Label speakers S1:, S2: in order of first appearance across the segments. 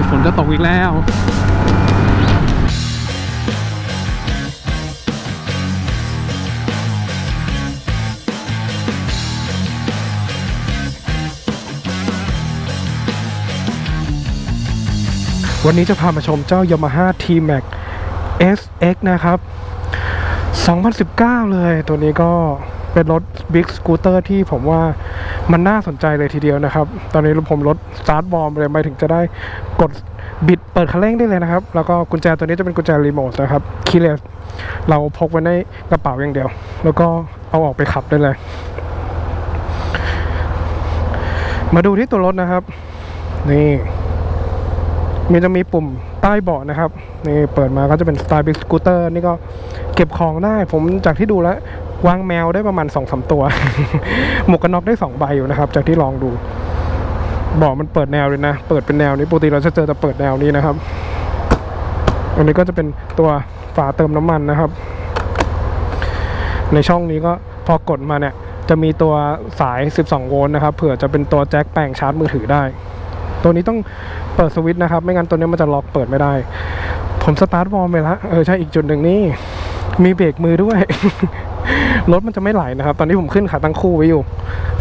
S1: ยฝนก็ตกอีกแล้ววันนี้จะพามาชมเจ้า Yamaha T-Max SX นะครับ 2019 เลย ตัวนี้ก็เป็นรถ Big Scooter ที่ผมว่า มันน่าสนใจเลยทีเดียวนะครับ ตอนนี้ผมรถ Start Warm เลยไปถึงจะได้กดบิดเปิดคันเร่งได้เลยนะครับ แล้วก็กุญแจตัวนี้จะเป็นกุญแจรีโมทนะครับคีย์เลสเราพกไว้ในกระเป๋าอย่างเดียว แล้วก็เอาออกไปขับได้เลย มาดูที่ตัวรถนะครับ นี่มีจะมีปุ่มใต้เบาะนะครับนี่เปิดมาก็จะเป็นสไตล์บิ๊กสกูตเตอร์นี่ก็เก็บของได้ ผมจากที่ดูแล้ว วางแมวได้ประมาณ2อสตัว หมวกกันน็อกได้2ใบอยู่นะครับ จากที่ลองดูบาะมันเปิดแนวเลยนะ เปิดเป็นแนวนี้ปกติเราจะเจอแต่เปิดแนวนี้นะครับ อันนี้ก็จะเป็นตัวฝาเติมน้ำมันนะครับ ในช่องนี้ก็พอกดมาเนี่ย จะมีตัวสาย 12 โวลต์นะครับ เผื่อจะเป็นตัวแจ็คแปลงชาร์จมือถือได้ ตัวนี้ต้องเปิดสวิตช์นะครับ ไม่งั้นตัวนี้มันจะล็อกเปิดไม่ได้ ผมสตาร์ทวอร์มไปแล้วเออใช่อีกจุดหนึ่งนี่มีเบรกมือด้วย รถมันจะไม่ไหลนะครับ ตอนนี้ผมขึ้นขาตั้งคู่ไว้อยู่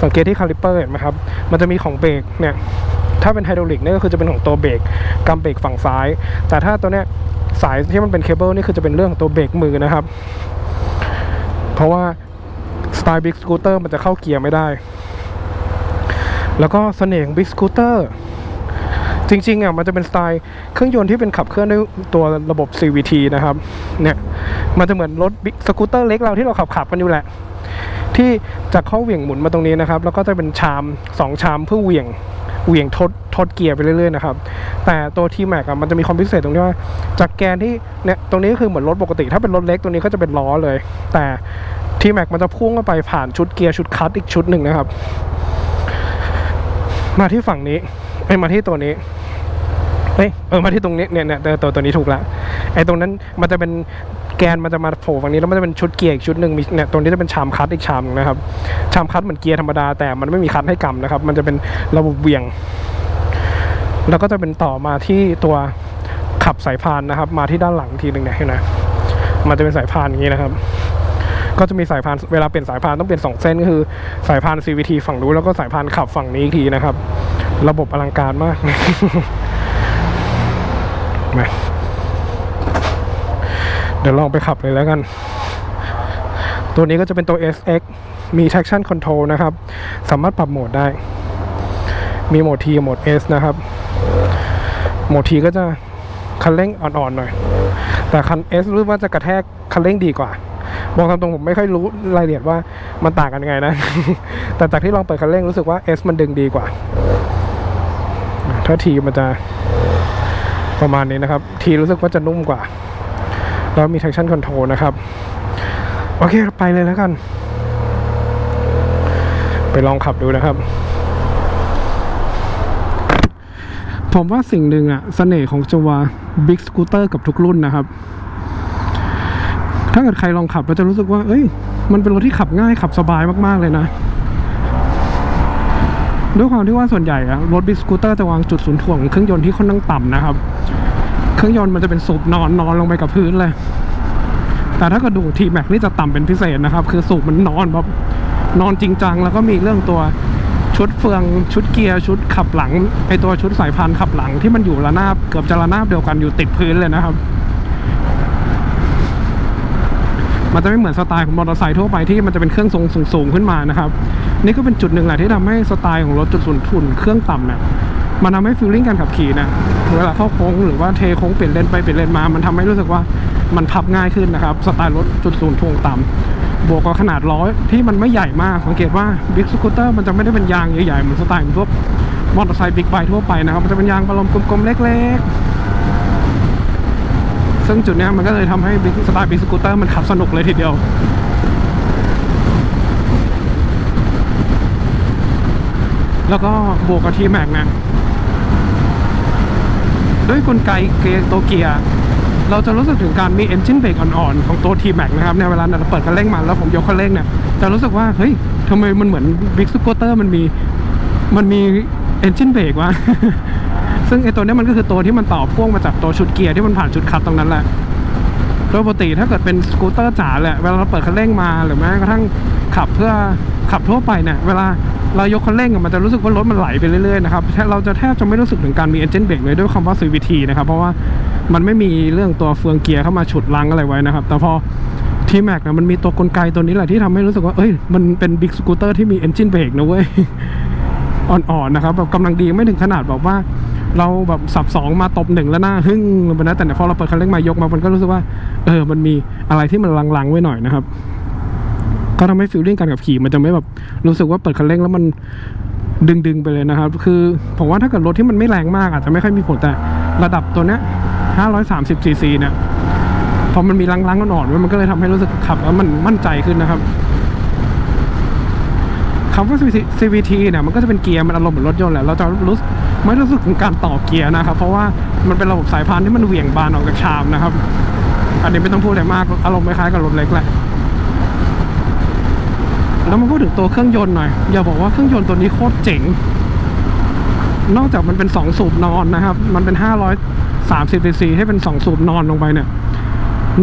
S1: สังเกตที่คาลิปเปอร์เห็นไหมครับ มันจะมีของเบรกเนี่ย ถ้าเป็นไฮดรอลิกนี่ก็คือจะเป็นของตัวเบรกกำเบรกฝั่งซ้าย แต่ถ้าตัวเนี้ยสายที่มันเป็นเคเบิลนี่คือจะเป็นเรื่องของตัวเบรกมือนะครับ เพราะว่าสไตล์บิ๊กสกูตเตอร์มันจะเข้าเกียร์ไม่ได้ แล้วก็เสน่ห์ของบิ๊กสกูตเตอร์ จริงๆอะมันจะเป็นสไตล์เครื่องยนต์ที่เป็นขับเคลื่อนด้วยตัวระบบ CVT นะครับเนี่ยมันจะเหมือนรถบิ๊กสกูตเตอร์เล็กเราที่เราขับขับกันอยู่แหละ ที่จะเข้าเหวี่ยงหมุนมาตรงนี้นะครับ แล้วก็จะเป็นชามสองชามเพื่อเหวี่ยงเหวี่ยงทดทดเกียร์ไปเรื่อยๆนะครับ แต่ตัวทีแม็กอะมันจะมีความพิเศษตรงที่ว่า จากแกนที่เนี่ยตรงนี้ก็คือเหมือนรถปกติ ถ้าเป็นรถเล็กตัวนี้ก็จะเป็นล้อเลย แต่ทีแม็กมันจะพุ่งเข้าไปผ่านชุดเกียร์ชุดคัตอีกชุดหนึ่งนะครับ มาที่ฝั่งนี้ไอ้มาที่ตัวนี้ เอ้ยเออมาที่ตรงนี้เนี่ยเนี่ยตัวตัวนี้ถูกละไอ้ตรงนั้นมันจะเป็นแกนมันจะมาโผล่ฝั่งนี้แล้วมันจะเป็นชุดเกียร์อีกชุดหนึ่งมีเนี่ยตรงนี้จะเป็นชามคัตอีกชามนะครับชามคัตเหมือนเกียร์ธรรมดาแต่มันไม่มีคัตให้กำนะครับ มันจะเป็นระบบเหวี่ยง แล้วก็จะเป็นต่อมาที่ตัวขับสายพานนะครับ มาที่ด้านหลังทีหนึ่งเนี่ยเห็นไหมมันจะเป็นสายพานอย่างนี้นะครับ ก็จะมีสายพานเวลาเปลี่ยนสายพานต้องเปลี่ยนสองเส้นก็คือสายพาน CVT ฝั่งนู้นแล้วก็สายพานขับฝั่งนี้อีกทีนะครับ ระบบอลังการมาก ม เดี๋ยวลองไปขับเลยแล้วกัน ตัวนี้ก็จะเป็นตัว SX มี traction control นะครับ สามารถปรับโหมดได้ มีโหมด T โหมด S นะครับ โหมด T ก็จะคันเร่งอ่อนๆหน่อย แต่คัน S รู้ว่าจะกระแทกคันเร่งดีกว่าบอกตามตรงผมไม่ค่อยรู้รายละเอียดว่ามันต่างกันยังไงนะ แต่จากที่ลองเปิดคันเร่งรู้สึกว่า S มันดึงดีกว่า ถ้า T มันจะ ประมาณนี้นะครับ ทีรู้สึกว่าจะนุ่มกว่า แล้วมี traction control นะครับ โอเคไปเลยแล้วกัน ไปลองขับดูนะครับ ผมว่าสิ่งหนึ่งอะเสน่ห์ของจัว Big Scooter กับทุกรุ่นนะครับ ถ้าเกิดใครลองขับก็จะรู้สึกว่า เอ้ย มันเป็นรถที่ขับง่ายขับสบายมาก ๆ เลยนะ ด้วยความที่ว่าส่วนใหญ่อะรถบิสกูเตอร์จะวางจุดศูนย์ถ่วงเครื่องยนต์ที่ค่อนข้างต่ำนะครับ เครื่องยนต์มันจะเป็นสูบนอนนอนลงไปกับพื้นเลย แต่ถ้ากิดดูทีแม็กนี่จะต่ำเป็นพิเศษนะครับ คือสูบมันนอนแบบนอนจริงจังแล้วก็มีเรื่องตัวชุดเฟืองชุดเกียร์ชุดขับหลังไอตัวชุดสายพานขับหลังที่มันอยู่ระนาบเกือบจะระนาบเดียวกันอยู่ติดพื้นเลยนะครับ มันจะไม่เหมือนสไตล์ของมอเตอร์ไซค์ทั่วไปที่มันจะเป็นเครื่องทรงสูงๆขึ้นมานะครับ นี่ก็เป็นจุดหนึ่งแหละที่ทำให้สไตล์ของรถจุดศูนย์ทุนเครื่องต่ำเนี่ยมันทำให้ฟีลลิ่งการขับขี่นะเวลาเข้าโค้งหรือว่าเทโค้งเปลี่ยนเลนไปเปลี่ยนเลนมา มันทำให้รู้สึกว่ามันพับง่ายขึ้นนะครับสไตล์รถจุดศูนย์ทวงต่ำบวกกับขนาดล้อที่มันไม่ใหญ่มากสังเกตว่าบิ๊กสกูตเตอร์มันจะไม่ได้เป็นยางใหญ่ๆเหมือนสไตล์ของพวกมอเตอร์ไซค์บิ๊กไบค์ทั่วไปนะครับมันจะเป็นยางบอลลมกลมๆเล็ก ๆ ซึ่งจุดนี้มันก็เลยทำให้บิกสไตล์บิ๊กสกูตเตอร์มันขับสนุกเลยทีเดียวแล้วก็บวกกับทีแม็กนะ ด้วยกลไกเกียร์ตัวเกียร์ เราจะรู้สึกถึงการมี engine brake อ่อนๆ ของตัว T-Max นะครับในเวลาเราเปิดคันเร่งมาแล้วผมยกคันเร่งเนี่ยจะรู้สึกว่า เฮ้ยทำไมมันเหมือน Big Scooter มันมี มันมี engine brake วะ ซึ่งไอตัวนี้มันก็คือตัวที่มันต่อพ่วงมาจากตัวชุดเกียร์ที่มันผ่านชุดคัดตรงนั้นแหละโดยปกติถ้าเกิดเป็นสกูตเตอร์จ๋าแหละเวลาเราเปิดคันเร่งมาหรือแม้กระทั่งขับเพื่อขับทั่วไปเนี่ยเวลาเรายกคันเร่งมันจะรู้สึกว่ารถมันไหลไปเรื่อยๆนะครับเราจะแทบจะไม่รู้สึกถึงการมี engine brake เลยด้วยคำว่า CVT นะครับเพราะว่ามันไม่มีเรื่องตัวเฟืองเกียร์เข้ามาฉุดลังอะไรไว้นะครับ แต่พอทีแม็กนะมันมีตัวกลไกตัวนี้แหละที่ทำให้รู้สึกว่าเอ้ยมันเป็นบิ๊กสกูตเตอร์ที่มี engine brake นะเว้ยอ่อนๆนะครับแบบกำลังดีไม่ถึงขนาดแบบว่า เราแบบสับสองมาตบหนึ่งแล้วหน้าหึ่งลงไปนะแต่พอเราเปิดคันเร่งมายกมามันก็รู้สึกว่า เออมันมีอะไรที่มันลังๆไว้หน่อยนะครับ ก็ทำให้ฟิลลิ่งการขับขี่มันจะไม่แบบรู้สึกว่าเปิดคันเร่งแล้วมันดึงๆไปเลยนะครับ คือผมว่าถ้าเกิดรถที่มันไม่แรงมากอาจจะไม่ค่อยมีผลแต่ระดับตัวเนี้ย530ซีซีเนี่ยพอมันมีลังๆอ่อนๆไว้มันก็เลยทำให้รู้สึกขับแล้วมันมั่นใจขึ้นนะครับ คำว่า CVT เนี่ยมันก็จะเป็นเกียร์มันอารมณ์เหมือนรถยนต์แหละเราจะรู้สึกไม่รู้สึกถึงการต่อเกียร์นะครับ เพราะว่ามันเป็นระบบสายพานที่มันเหวี่ยงบานออกจากชามนะครับ อันนี้ไม่ต้องพูดอะไรมากอารมณ์คล้ายๆกับรถเล็กแหละแล้วมาพูดถึงตัวเครื่องยนต์หน่อย อย่าบอกว่าเครื่องยนต์ตัวนี้โคตรเจ๋ง นอกจากมันเป็นสองสูบนอนนะครับ มันเป็น 530 cc ให้เป็นสองสูบนอนลงไปเนี่ย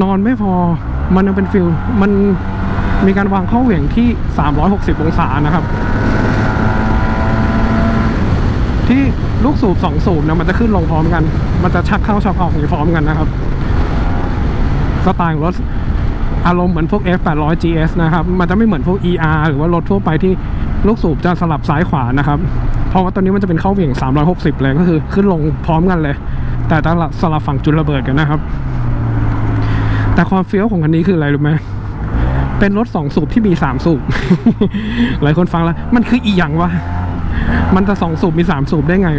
S1: นอนไม่พอ มันยังเป็นฟิล มัน มีการวางเข้าเหวี่ยงที่ 360 องศานะครับ ที่ลูกสูบสองสูบนะมันจะขึ้นลงพร้อมกัน มันจะชักเข้าชักออกอย่างพร้อมกันนะครับ สไตล์ของรถอารมณ์เหมือนพวก F800 GS นะครับ มันจะไม่เหมือนพวก ER หรือว่ารถทั่วไปที่ลูกสูบจะสลับซ้ายขวานะครับ เพราะว่าตัวนี้มันจะเป็นเข้าเหวี่ยง 360 เลยก็คือขึ้นลงพร้อมกันเลย แต่จะสลับฝั่งจุดระเบิดกันนะครับ แต่ความเฟี้ยวของคันนี้คืออะไรรู้ไหม เป็นรถสองสูบที่มีสามสูบ หลายคนฟังแล้ว มันคืออีหยังวะ มันจะสองสูบมีสามสูบได้ไง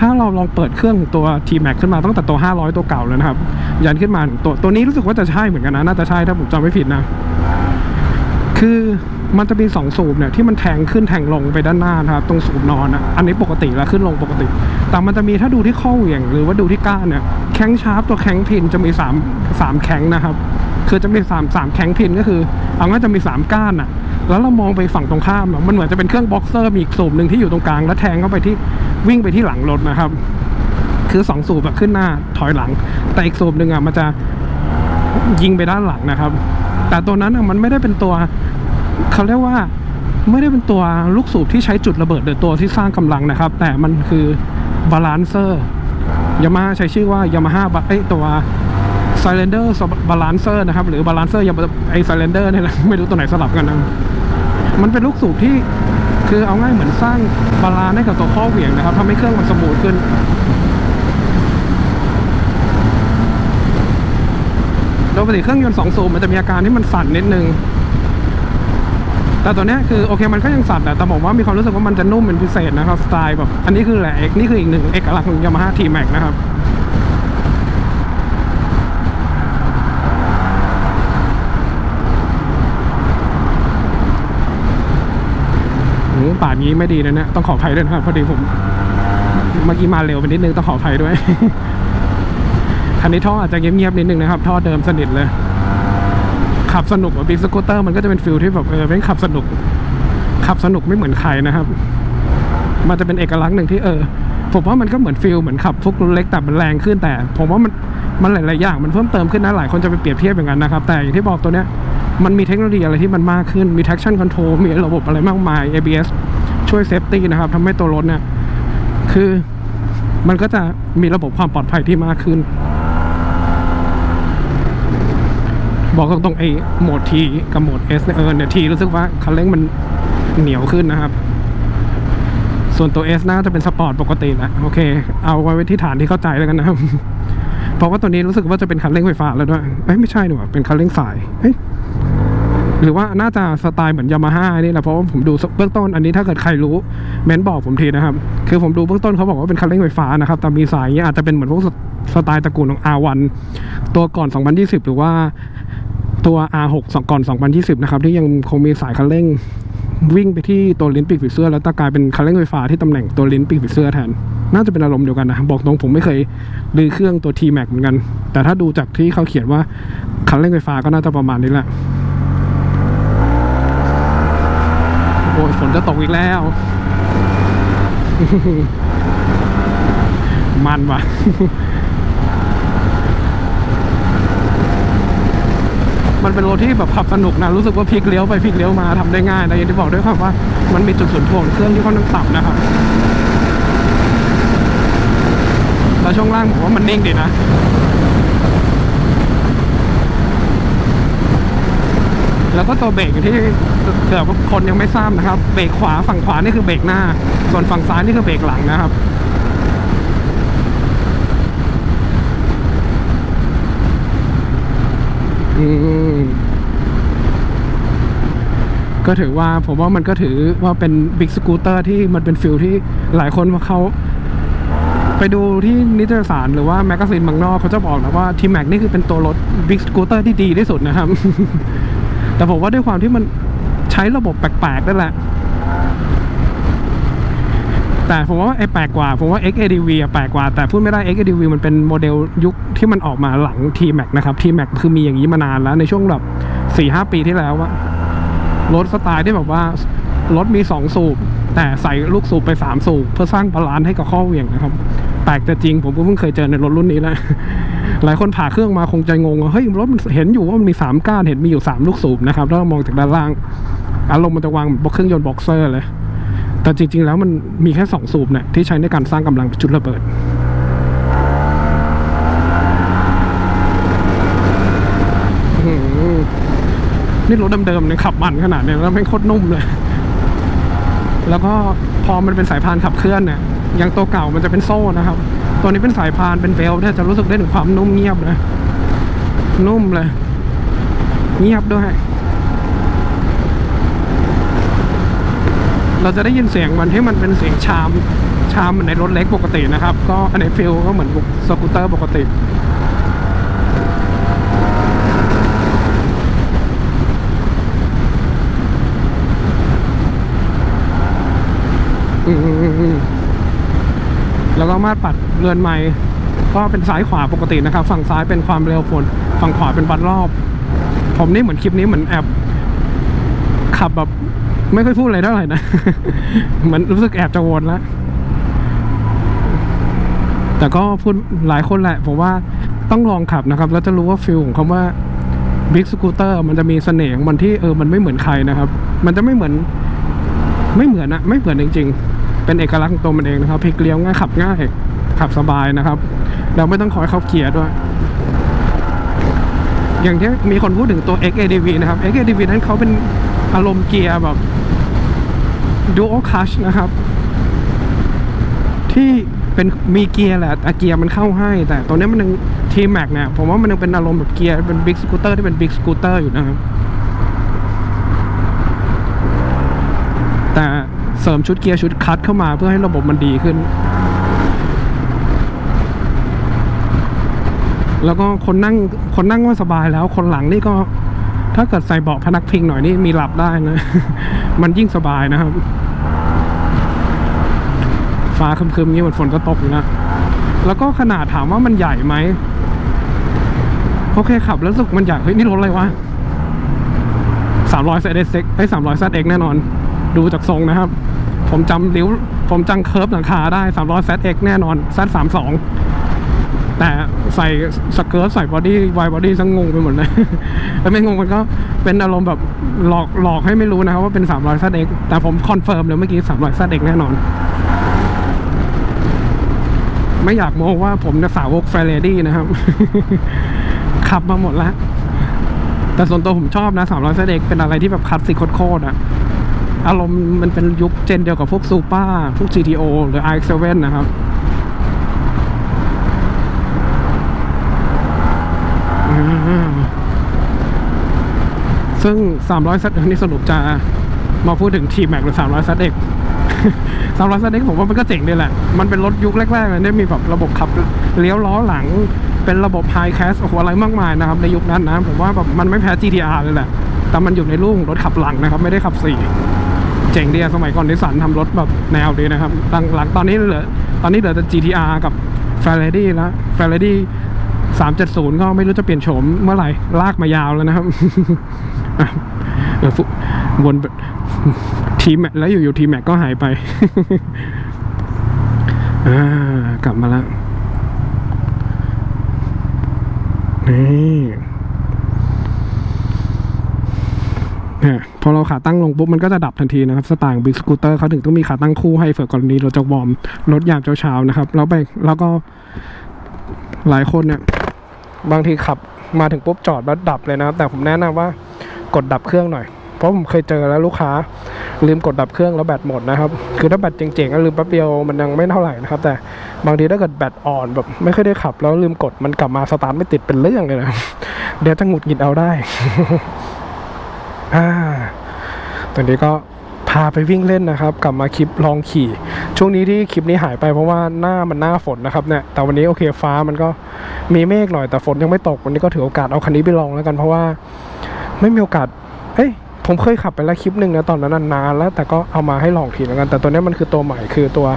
S1: ถ้าเราลองเปิดเครื่องตัว T-Max ขึ้นมาตั้งแต่ตัว 500 ตัวเก่าแล้วนะครับ ยันขึ้นมาตัวตัวนี้รู้สึกว่าจะใช่เหมือนกันนะ น่าจะใช่ถ้าผมจำไม่ผิดนะ คือมันจะมีสองสูบเนี่ยที่มันแทงขึ้นแทงลงไปด้านหน้านะครับ ตรงสูบนอนอะอันนี้ปกติแล้วขึ้นลงปกติ แต่มันจะมีถ้าดูที่ข้อเหวี่ยง หรือว่าดูที่ก้านเนี่ยแข้งชาร์ปตัวแข้งพินจะมีสามสามแข้งนะครับ คือจะมีสามสามแข้งพินก็คือ เอางั้นจะมีสามก้านอะ แล้วเรามองไปฝั่งตรงข้ามอะมันเหมือนจะเป็นเครื่องบ็อกเซอร์มีอีกสูบหนึ่งที่อยู่ตรงกลาง แล้วแทงเข้าไปที่วิ่งไปที่หลังรถนะครับ คือสองสูบแบบขึ้นหน้าถอยหลัง แต่อีกสูบหนึ่งอะมันจะยิงไปด้านหลังนะครับ แต่ตัวนั้นอะมันไม่ได้เป็นตัวเขาเรียกว่าไม่ได้เป็นตัวลูกสูบที่ใช้จุดระเบิดหรือตัวที่สร้างกำลังนะครับ แต่มันคือบาลานเซอร์ยามาใช้ชื่อว่ายามาฮ่าไอตัว s i l e n d e r Balancer นะครับ หรือ Balancer ยาไอ s i l e n d e r เนี่ยแหละไม่รู้ตัวไหนสลับกันนะมันเป็นลูกสูบที่คือเอาง่ายเหมือนสร้างบาลานซ์ให้กับตัวข้อเหวี่ยงนะครับทำให้เครื่องมันสมูทขึ้น โดยปกติเครื่องยนต์สองสูบมันจะมีอาการที่มันสั่นนิดนึง แต่ตัวเนี้ยคือโอเคมันก็ยังสั่นแต่แต่ผมว่ามีความรู้สึกว่ามันจะนุ่มเป็นพิเศษนะครับ สไตล์แบบ อันนี้คือแหละเอกนี่คืออีกหนึ่งเอกลักษณ์ของยามาฮ่าทีแม็กนะครับ โอย่านนี้ไม่ดีนะเนี่ยต้องขออภัยด้วยนะครับพอดีผมเมื่อกี้มาเร็วไปนิดนึงต้องขออภัยด้วยคันนี้ท่ออาจจะเงียบๆนิดนึงนะครับ ท่อเดิมสนิทเลย ขับสนุกบบบิ๊กสกูตเตอร์มันก็จะเป็นฟิลที่แบบเออเป็นขับสนุก ขับสนุกไม่เหมือนใครนะครับ มันจะเป็นเอกลักษณ์หนึ่งที่เออผมว่ามันก็เหมือนฟิลเหมือนขับพวกรถเล็กแต่มันแรงขึ้นแต่ ผมว่ามันมันหลายๆอย่าง มันเพิ่มเติมขึ้นนะหลายคนจะไปเปรียบเทียบอย่างนั้นนะครับ แต่อย่างที่บอกตัวเนี้ยมันมีเทคโนโลยีอะไรที่มันมากขึ้นมี traction control มีระบบอะไรมากมาย ABS ช่วย safety นะครับทำให้ตัวรถเนี่ยคือมันก็จะมีระบบความปลอดภัยที่มากขึ้น บอกตรงๆไอ้โหมด T กับโหมด S เนี่ยเออเนี่ย T รู้สึกว่าคันเร่งมันเหนียวขึ้นนะครับ ส่วนตัว S น่าจะเป็นสปอร์ตปกติแหละโอเค เอาไว้ที่ฐานที่เข้าใจแล้วกันนะครับเพราะว่าตัวนี้รู้สึกว่าจะเป็นคันเร่งไฟฟ้าแล้วด้วยเอ้ยไม่ใช่หนูเป็นคันเร่งสายเฮ้ย หรือว่าน่าจะสไตล์เหมือนยามาฮ่านี่แหละเพราะว่าผมดูเบื้องต้นอันนี้ถ้าเกิดใครรู้เม้นบอกผมทีนะครับ คือผมดูเบื้องต้นเขาบอกว่าเป็นคันเร่งไฟฟ้านะครับแต่มีสายอางเงี้ยอาจจะเป็นเหมือนพวกสไตล์ตระกูลของ R1 ตัวก่อน 2020 หรือว่าตัว R6 สองก่อน 2020 นะครับ ที่ยังคงมีสายคันเร่งวิ่งไปที่ตัวลิ้นปีกผีเสื้อแล้วตากลายเป็นคันเร่งไฟฟ้าที่ตำแหน่งตัวลิ้นปีกผีเสื้อแทน น่าจะเป็นอารมณ์เดียวกันนะ บอกตรงผมไม่เคยดื้อเครื่องตัว T-Max เหมือนกัน แต่ถ้าดูจากที่เขาเขียนว่าคันเร่งไฟฟ้าก็น่าจะประมาณนี้แหละ โอ้ย ฝนจะตกอีกแล้ว มันว่ะมันเป็นรถที่แบบขับสนุกนะรู้สึกว่าพลิกเลี้ยวไปพลิกเลี้ยวมาทำได้ง่ายนะอย่างที่บอกด้วยครับว่ามันมีจุดศูนย์ถ่วงเครื่องที่ค่อนข้างต่ำนะครับแล้วช่วงล่างผมว่ามันนิ่งดีนะ แล้วก็ตัวเบรกอยู่ที่เผื่อว่าคนยังไม่ทราบนะครับ เบรกขวาฝั่งขวานี่คือเบรกหน้า ส่วนฝั่งซ้ายนี่คือเบรกหลังนะครับอืมก็ถือว่าผมว่ามันก็ถือว่าเป็นบิ๊กสกูตเตอร์ที่มันเป็นฟิลที่หลายคนเขาไปดูที่นิตยสารหรือว่าแมกกาซีนบางนอกเขาจะบอกนะว่าทีแม็กนี่คือเป็นตัวรถบิ๊กสกูตเตอร์ที่ดีที่สุดนะครับ แต่ผมว่าด้วยความที่มันใช้ระบบแปลกๆนั่นแหละ แต่ผมว่าไอ้แปลกกว่า ผมว่า XADV อะแปลกกว่า แต่พูดไม่ได้ XADV มันเป็นโมเดลยุคที่มันออกมาหลัง T-Max นะครับ T-Max คือมีอย่างนี้มานานแล้วในช่วงแบบสี่ห้าปีที่แล้วอะรถสไตล์ที่แบบว่ารถมีสองสูบ แต่ใส่ลูกสูบไปสามสูบ เพื่อสร้างบาลานซ์ให้กับข้อเหวี่ยงนะครับ แปลกแต่จริงผมก็เพิ่งเคยเจอในรถรุ่นนี้แหละ หลายคนผ่าเครื่องมาคงจะงงว่าเฮ้ยรถมันเห็นอยู่ว่ามันมีสามก้านเห็นมีอยู่สามลูกสูบนะครับแล้วเรามองจากด้านล่าง อารมณ์มันจะวางบนเครื่องยนต์บ็อกเซอร์เลย แต่จริง ๆ แล้วมันมีแค่สองสูบเนี่ยที่ใช้ในการสร้างกำลังจุดระเบิดนี่รถเดิมๆเนี่ยขับมันขนาดเนี้ยแล้วไม่โคตรนุ่มเลย แล้วก็พอมันเป็นสายพานขับเคลื่อนเนี่ยอย่างตัวเก่ามันจะเป็นโซ่นะครับ ตัวนี้เป็นสายพานเป็นเบลเนี่ยจะรู้สึกได้ถึงความนุ่มเงียบเลยนุ่มเลย เงียบด้วย เราจะได้ยินเสียงมันที่มันเป็นเสียงชามชามเหมือนในรถเล็กปกตินะครับ ก็อันไหนฟิลก็เหมือนสกูตเตอร์ปกติอืม แล้วก็มาตรปัดเรือนไม้ก็เป็นซ้ายขวาปกตินะครับ ฝั่งซ้ายเป็นความเร็วฝนฝั่งขวาเป็นวัดรอบ ผมนี่เหมือนคลิปนี้เหมือนแอบขับแบบไม่ค่อยพูดอะไรเท่าไหร่นะ เหมือนรู้สึกแอบจะวนแล้ว แต่ก็พูดหลายคนแหละ ผมว่าต้องลองขับนะครับ แล้วจะรู้ว่าฟิลของคำว่าบิ๊กสกูตเตอร์มันจะมีเสน่ห์ของมันที่เออมันไม่เหมือนใครนะครับ มันจะไม่เหมือน ไม่เหมือนอะไม่เหมือนจริง ๆ เป็นเอกลักษณ์ของตัวมันเองนะครับพลิกเลี้ยวง่ายขับง่าย ขับสบายนะครับ เราไม่ต้องคอยเข้าเกียร์ด้วย อย่างที่มีคนพูดถึงตัว XADV นะครับ XADV นั้นเขาเป็นอารมณ์เกียร์แบบ Dual Clutch นะครับ ที่เป็นมีเกียร์แหละแต่เกียร์มันเข้าให้ แต่ตัวนี้มันยัง T-Max เนี่ยผมว่ามันยังเป็นอารมณ์แบบเกียร์เป็นบิ๊กสกูตเตอร์ที่เป็นบิ๊กสกูตเตอร์อยู่นะครับ แต่ เสริมชุดเกียร์ชุดคัดเข้ามาเพื่อให้ระบบมันดีขึ้น แล้วก็คนนั่งคนนั่งก็สบายแล้ว คนหลังนี่ก็ ถ้าเกิดใส่เบาะพนักพิงหน่อยนี่มีหลับได้นะ มันยิ่งสบายนะครับ ฟ้าคึมๆนี้เหมือนฝนจะตกอยู่นะ แล้วก็ขนาดถามว่ามันใหญ่ไหมโอเคขับแล้วสึกมันใหญ่เฮ้ยนี่รถอะไรวะสามร้อยเซตเอ็กไอ้สามร้อยเซตเอ็กแน่นอน ดูจากทรงนะครับ ผมจำริ้ว ผมจำเคิร์ฟหลังคาได้สามร้อยเซตเอ็กแน่นอนเซตสามสองแต่ใส่สเกิร์ตใส่บอดี้ไวบอดี้ซังงงไปหมดเลยแล้วไม่งงมันก็เป็นอารมณ์แบบหลอกหลอกให้ไม่รู้นะครับว่าเป็น300ซัดเอ็กแต่ผมคอนเฟิร์มเลยเมื่อกี้300ซัดเอ็กแน่นอน ไม่อยากโม้ว่าผมจะสาวกแฟรเรดี้นะครับ ขับมาหมดแล้วแต่ส่วนตัวผมชอบนะ300ซัดเป็นอะไรที่แบบคลาสสิกโคตรๆอะ อารมณ์มันเป็นยุคเจนเดียวกับพวกซูเปอร์พวก GTO หรือ RX7 นะครับอ่าซึ่ง 300ซัดนี่สรุปจะมาพูดถึง T-Max หรือ 300ซัดเอก300ซัดเอกผมว่ามันก็เจ๋งดีแหละ มันเป็นรถยุคแรกๆเลยเนี่ยมีแบบระบบขับเลี้ยวล้อหลัง เป็นระบบ High Class โอ้โหอะไรมากมายนะครับ ในยุคนั้นนะ ผมว่าแบบมันไม่แพ้ GTR เลยแหละ แต่มันอยู่ในรุ่งรถขับหลังนะครับ ไม่ได้ขับสี่ เจ๋งดีอะสมัยก่อนดิสันทำรถแบบแนวดีนะครับหลังตอนนี้เหลือตอนนี้เหลือแต่ GTR กับ f e r r a r i แล้ว f e r r a r i 370 ก็ไม่รู้จะเปลี่ยนโฉมเมื่อไหร่ ลากมายาวแล้วนะครับบนทีมแมแล้วอยู่อยู่ทีมแม็กก็หายไปกลับมาแล้วนี่ เนี่ยพอเราขาตั้งลงปุ๊บมันก็จะดับทันทีนะครับสไตล์ของบิ๊กสกูตเตอร์เขาถึงต้องมีขาตั้งคู่ให้เผื่อกรณีราจะวอร์มรถยามเช้าๆนะครับ แล้วไปแล้วก็หลายคนเนี่ยบางทีขับมาถึงปุ๊บจอดแล้วดับเลยนะครับ แต่ผมแนะนำว่ากดดับเครื่องหน่อย เพราะผมเคยเจอแล้วลูกค้า ลืมกดดับเครื่องแล้วแบตหมดนะครับ คือถ้าแบตเจ๋งๆก็ลืมแป๊บเดียวมันยังไม่เท่าไหร่นะครับ แต่บางทีถ้าเกิดแบตอ่อนแบบไม่ค่อยได้ขับ แล้วลืมกดมันกลับมาสตาร์ทไม่ติดเป็นเรื่องเลยนะเดี๋ยวจะหงุดหงิดเอาได้ อ่าตอนนี้ก็พาไปวิ่งเล่นนะครับ กลับมาคลิปลองขี่ ช่วงนี้ที่คลิปนี้หายไปเพราะว่าหน้ามันหน้าฝนนะครับเนี่ยแต่วันนี้โอเคฟ้ามันก็มีเมฆหน่อยแต่ฝนยังไม่ตก วันนี้ก็ถือโอกาสเอาคันนี้ไปลองแล้วกัน เพราะว่าไม่มีโอกาสเอ้ยผมเคยขับไปแล้วคลิปหนึ่งนะตอนนั้นนะนานแล้ว แต่ก็เอามาให้ลองทีแล้วกัน แต่ตัวนี้มันคือตัวใหม่คือตัว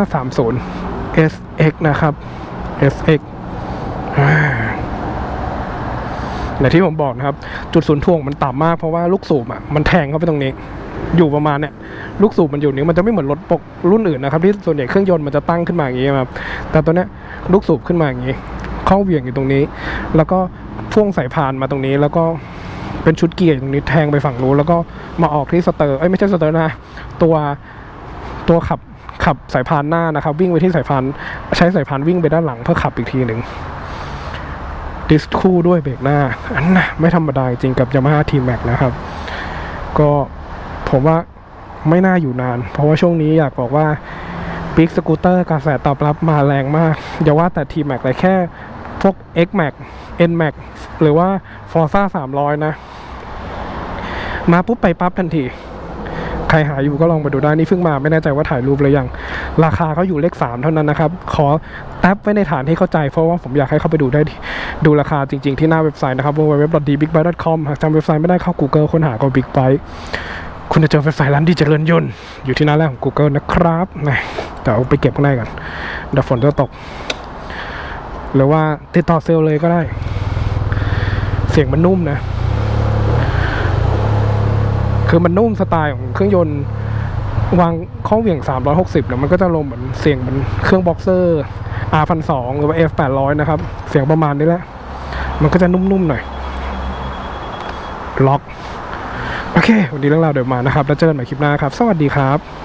S1: 530 SX นะครับ SX อ่า แต่ที่ผมบอกนะครับ จุดศูนย์ถ่วงมันต่ำมากเพราะว่าลูกสูบอะมันแทงเข้าไปตรงนี้ อยู่ประมาณเนี่ยลูกสูบมันอยู่นี้มันจะไม่เหมือนรถปกรุ่นอื่นนะครับที่ส่วนใหญ่เครื่องยนต์มันจะตั้งขึ้นมาอย่างนี้ครับแต่ตัวเนี้ยลูกสูบขึ้นมาอย่างนี้ เข้าเวียงอยู่ตรงนี้ แล้วก็พ่วงสายพานมาตรงนี้แล้วก็เป็นชุดเกียร์ตรงนี้แทงไปฝั่งนู้นแล้วก็มาออกที่สเตอร์เอ้ยไม่ใช่สเตอร์นะตัวตัวขับขับสายพานหน้านะครับ วิ่งไปที่สายพานใช้สายพานวิ่งไปด้านหลังเพื่อขับอีกทีหนึ่ง ดิสคู่ด้วยเบรกหน้า อันน่ะไม่ธรรมดาจริงกับ Yamaha T Max นะครับ ก็ผมว่าไม่น่าอยู่นาน เพราะว่าช่วงนี้อยากบอกว่า Big Scooter กระแสตอบรับมาแรงมาก อย่าว่าแต่ T Max เลยแค่พวก X Max N Max หรือว่า Forza 300 นะ มาปุ๊บไปปั๊บทันที ใครหาอยู่ก็ลองไปดูได้นี่เพิ่งมาไม่แน่ใจว่าถ่ายรูปหรือยัง ราคาเขาอยู่เลข 3 เท่านั้นนะครับ ขอแท็บไว้ในฐานที่เข้าใจเพราะว่าผมอยากให้เข้าไปดูได้ดูราคาจริง ๆ ที่หน้าเว็บไซต์นะครับ www.dbigbike.com หากจำเว็บไซต์ไม่ได้เข้า Google ค้นหาก็ Big Bike คุณจะเจอเว็บไซต์ร้านดีเจริญยนต์อยู่ที่หน้าแรกของ Google นะครับนะแต่เอาไปเก็บข้างในกันเดี๋ยวฝนจะตก หรือว่าติดต่อเซลล์เลยก็ได้ เสียงมันนุ่มนะ คือมันนุ่มสไตล์ของเครื่องยนต์ วางข้อเหวี่ยง 360เนี่ยมันก็จะลมเหมือนเสียงเหมือนเครื่องบ็อกเซอร์ R 1 2 0หรือว่า F 8 0 0 นะครับ เสียงประมาณนี้แหละ มันก็จะนุ่มๆหน่อย ล็อก โอเค วันนี้เรื่องราวเดี๋ยวมานะครับ แล้วเจอกันใหม่คลิปหน้าครับ สวัสดีครับ